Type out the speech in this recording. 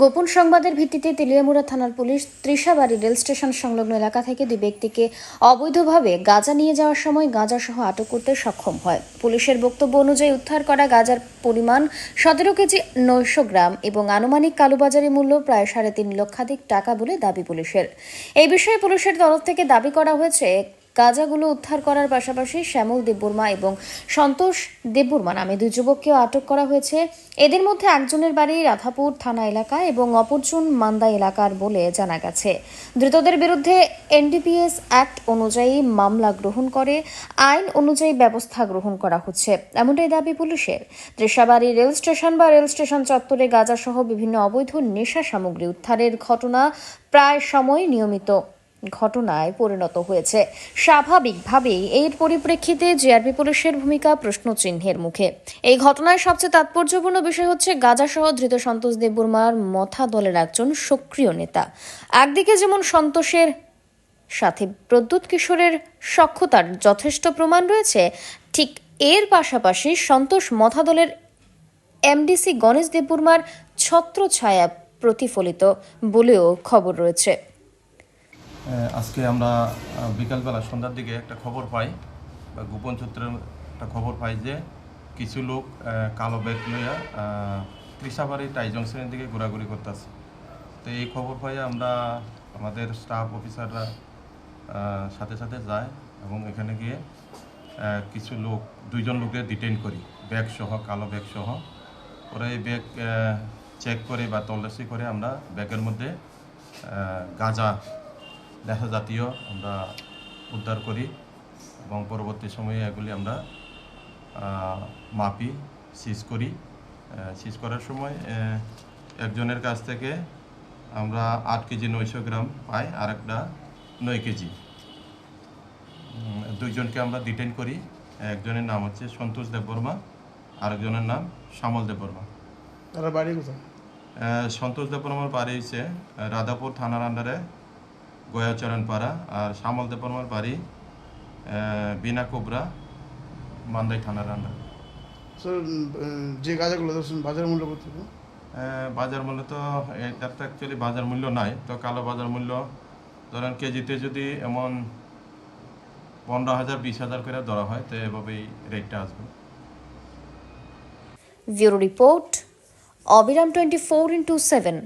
গোপন সংবাদের ভিত্তিতে তেলিয়ামুড়া থানার পুলিশ ত্রিশাবাড়ি রেল স্টেশন সংলগ্ন এলাকা থেকে দুই ব্যক্তিকে অবৈধভাবে গাঁজা নিয়ে যাওয়ার সময় গাঁজা সহ আটক করতে সক্ষম হয়। পুলিশের বক্তব্য অনুযায়ী উদ্ধার করা গাঁজার পরিমাণ সতেরো কেজি নয়শো গ্রাম এবং আনুমানিক কালোবাজারি মূল্য প্রায় সাড়ে তিন লক্ষাধিক টাকা বলে দাবি পুলিশের। এই বিষয়ে পুলিশের তরফ থেকে দাবি করা হয়েছে গাঁজাগুলো উদ্ধার করার পাশাপাশি শ্যামল দেববর্মা এবং সন্তোষ দেববর্মা নামে দুই যুবককেও আটক করা হয়েছে। এদের মধ্যে একজনের বাড়ি রাধাপুর থানা এলাকা এবং অপরজন মান্দা এলাকার বলে জানা গেছে। ধৃতদের বিরুদ্ধে এনডিপিএস অ্যাক্ট অনুযায়ী মামলা গ্রহণ করে, আইন অনুযায়ী ব্যবস্থা গ্রহণ করা হচ্ছে। এমনটাই দাবি পুলিশের। ত্রিশাবাড়ি রেল স্টেশন বা রেল স্টেশন চত্বরে গাঁজাসহ বিভিন্ন অবৈধ নেশা সামগ্রী উদ্ধারের ঘটনা প্রায় সময় নিয়মিত। ঘটনায় পরিণত হয়েছে। স্বাভাবিকভাবেই এর পরিপ্রেক্ষিতে জিআরপি পুলিশের ভূমিকা প্রশ্নচিহ্নের মুখে। এই ঘটনায় সবচেয়ে তাৎপর্যপূর্ণ বিষয় হচ্ছে গাজাসহ ধৃত সন্তোষ দেববর্মার মথা দলের একজন সক্রিয় নেতা। একদিকে যেমন সন্তোষের সাথে প্রদ্যুৎ কিশোরের সক্ষতার যথেষ্ট প্রমাণ রয়েছে, ঠিক এর পাশাপাশি সন্তোষ মথা দলের এমডিসি গণেশ দেববর্মার ছত্রছায়া প্রতিফলিত বলেও খবর রয়েছে। আজকে আমরা বিকালবেলা সন্ধ্যার দিকে একটা খবর পাই, বা গোপন সূত্রের একটা খবর পাই যে কিছু লোক কালো ব্যাগ লইয়া ত্রিশাবাড়ি টাই জংশনের দিকে ঘোরাঘুরি করতেছে। তো এই খবর পাই আমরা আমাদের স্টাফ অফিসাররা সাথে সাথে যায় এবং এখানে গিয়ে কিছু লোক, দুইজন লোকের ডিটেইন করি, ব্যাগ সহ, কালো ব্যাগ সহ। ওরা এই ব্যাগ চেক করে বা তল্লাশি করে আমরা ব্যাগের মধ্যে গাঁজা নেশা জাতীয় আমরা উদ্ধার করি এবং পরবর্তী সময়ে এগুলি আমরা মাপি সিজ করি। সিজ করার সময় একজনের কাছ থেকে আমরা আট কেজি নয়শো গ্রাম পাই আর একটা নয় কেজি। দুইজনকে আমরা ডিটেন করি। একজনের নাম হচ্ছে সন্তোষ দেববর্মা আরেকজনের নাম শ্যামল দেববর্মা তারা বাড়ি কোথায়? সন্তোষ দেববর্মার বাড়ি হচ্ছে রাধাপুর থানার আন্ডারে গয়াচরণপাড়া আর শ্যামল দেববর্মার বাড়ি বিনা কোবরা মান্দাই থানার আন্ডারে স্যার যে গাঁজাগুলো ধরছেন বাজার মূল্য কত? বাজার মূল্য তো এটার তো অ্যাকচুয়ালি বাজার মূল্য নাই তো কালো বাজার মূল্য ধরেন কেজিতে যদি এমন পনেরো হাজার বিশ হাজার করে ধরা হয় তো এভাবেই রেটটা আসবে। ব্যুরো রিপোর্ট অবিরাম টোয়েন্টি ফোর ইন্টু সেভেন।